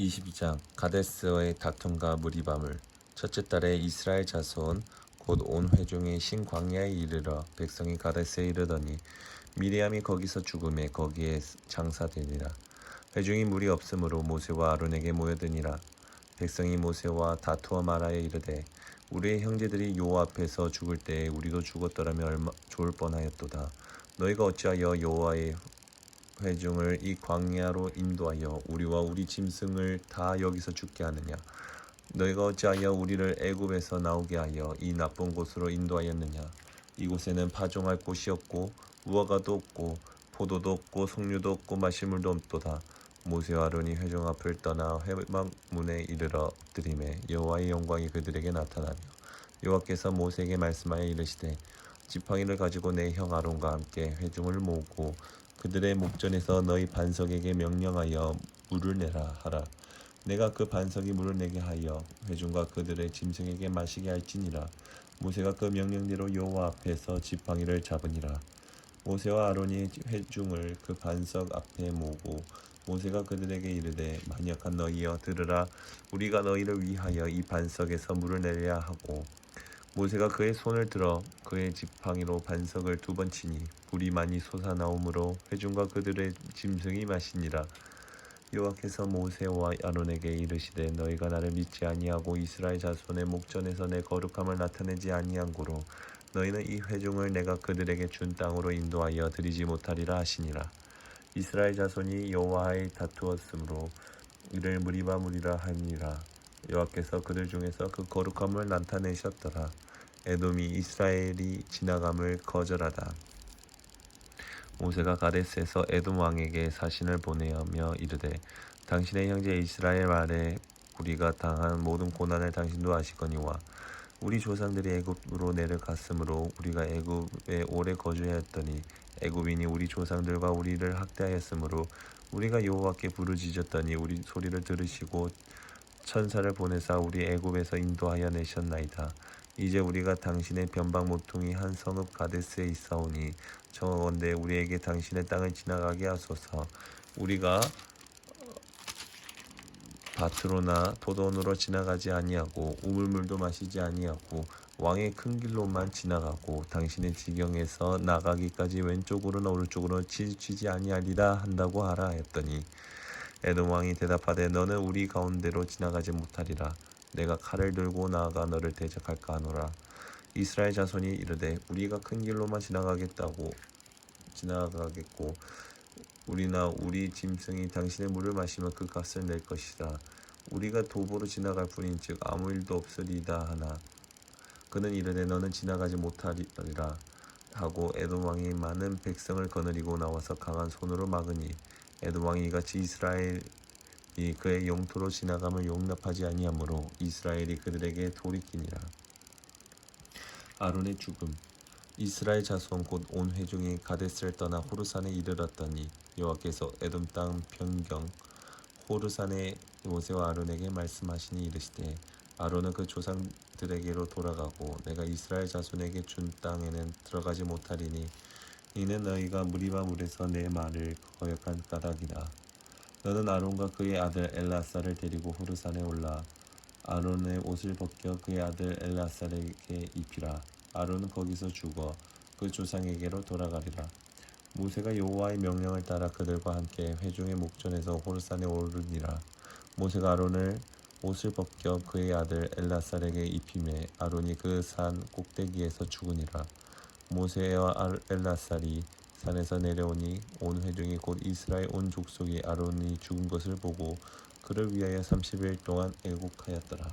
22장 가데스의 다툼과 무리밤을 첫째 달에 이스라엘 자손 곧 온 회중이 신광야에 이르러 백성이 가데스에 이르더니 미리암이 거기서 죽음에 거기에 장사되니라. 회중이 물이 없으므로 모세와 아론에게 모여드니라. 백성이 모세와 다투어 말하여 이르되 우리의 형제들이 여호와 앞에서 죽을 때에 우리도 죽었더라면 얼마 좋을 뻔하였도다. 너희가 어찌하여 여호와의 회중을 이 광야로 인도하여 우리와 우리 짐승을 다 여기서 죽게 하느냐? 너희가 어찌하여 우리를 애굽에서 나오게 하여 이 나쁜 곳으로 인도하였느냐? 이곳에는 파종할 곳이 없고 무화과도 없고 포도도 없고 석류도 없고 마실 물도 없도다. 모세와 아론이 회중 앞을 떠나 회막문에 이르러 엎드림에 여호와의 영광이 그들에게 나타나며 여호와께서 모세에게 말씀하여 이르시되 지팡이를 가지고 내 형 아론과 함께 회중을 모으고 그들의 목전에서 너희 반석에게 명령하여 물을 내라 하라. 내가 그 반석이 물을 내게 하여 회중과 그들의 짐승에게 마시게 할지니라. 모세가 그 명령대로 여호와 앞에서 지팡이를 잡으니라. 모세와 아론이 회중을 그 반석 앞에 모으고 모세가 그들에게 이르되 만약한 너희여 들으라 우리가 너희를 위하여 이 반석에서 물을 내려야 하고 모세가 그의 손을 들어 그의 지팡이로 반석을 두 번 치니 불이 많이 솟아나오므로 회중과 그들의 짐승이 마시니라. 여호와께서 모세와 아론에게 이르시되 너희가 나를 믿지 아니하고 이스라엘 자손의 목전에서 내 거룩함을 나타내지 아니한 고로 너희는 이 회중을 내가 그들에게 준 땅으로 인도하여 드리지 못하리라 하시니라. 이스라엘 자손이 여호와의 다투었으므로 이를 무리바 무리라 하니라. 여호와께서 그들 중에서 그 거룩함을 나타내셨더라 에돔이 이스라엘이 지나감을 거절하다 모세가 가데스에서 에돔 왕에게 사신을 보내며 이르되 당신의 형제 이스라엘 말에 우리가 당한 모든 고난을 당신도 아시거니와 우리 조상들이 애굽으로 내려갔으므로 우리가 애굽에 오래 거주하였더니 애굽인이 우리 조상들과 우리를 학대하였으므로 우리가 여호와께 부르짖었더니 우리 소리를 들으시고 천사를 보내사 우리 애굽에서 인도하여 내셨나이다. 이제 우리가 당신의 변방 모퉁이 한 성읍 가데스에 있사오니 청하건대 우리에게 당신의 땅을 지나가게 하소서. 우리가 밭으로나 도돈으로 지나가지 아니하고 우물물도 마시지 아니하고 왕의 큰 길로만 지나가고 당신의 지경에서 나가기까지 왼쪽으로나 오른쪽으로 치우치지 아니하리라 한다고 하라 했더니 에돔 왕이 대답하되 너는 우리 가운데로 지나가지 못하리라 내가 칼을 들고 나아가 너를 대적할까 하노라. 이스라엘 자손이 이르되 우리가 큰 길로만 지나가겠다고 지나가겠고 우리나 우리 짐승이 당신의 물을 마시면 그 값을 낼 것이다. 우리가 도보로 지나갈 뿐인즉 아무 일도 없으리다 하나. 그는 이르되 너는 지나가지 못하리라. 하고 에돔 왕이 많은 백성을 거느리고 나와서 강한 손으로 막으니 에돔 왕이 이같이 이스라엘 이 그의 영토로 지나감을 용납하지 아니하므로 이스라엘이 그들에게 돌이키니라. 아론의 죽음. 이스라엘 자손 곧 온 회중이 가데스를 떠나 호르산에 이르렀더니 여호와께서 에돔 땅 변경 호르산의 모세와 아론에게 말씀하시니 이르시되 아론은 그 조상들에게로 돌아가고 내가 이스라엘 자손에게 준 땅에는 들어가지 못하리니 이는 너희가 무리바 물에서 내 말을 거역한 까닭이라 너는 아론과 그의 아들 엘라사를 데리고 호르산에 올라 아론의 옷을 벗겨 그의 아들 엘라살에게 입히라. 아론은 거기서 죽어 그 조상에게로 돌아가리라. 모세가 여호와의 명령을 따라 그들과 함께 회중의 목전에서 호르산에 오르니라. 모세가 아론을 옷을 벗겨 그의 아들 엘라살에게 입힘에 아론이 그 산 꼭대기에서 죽으니라. 모세와 알- 엘라살이 산에서 내려오니 온 회중이 곧 이스라엘 온 족속이 아론이 죽은 것을 보고 그를 위하여 30일 동안 애곡하였더라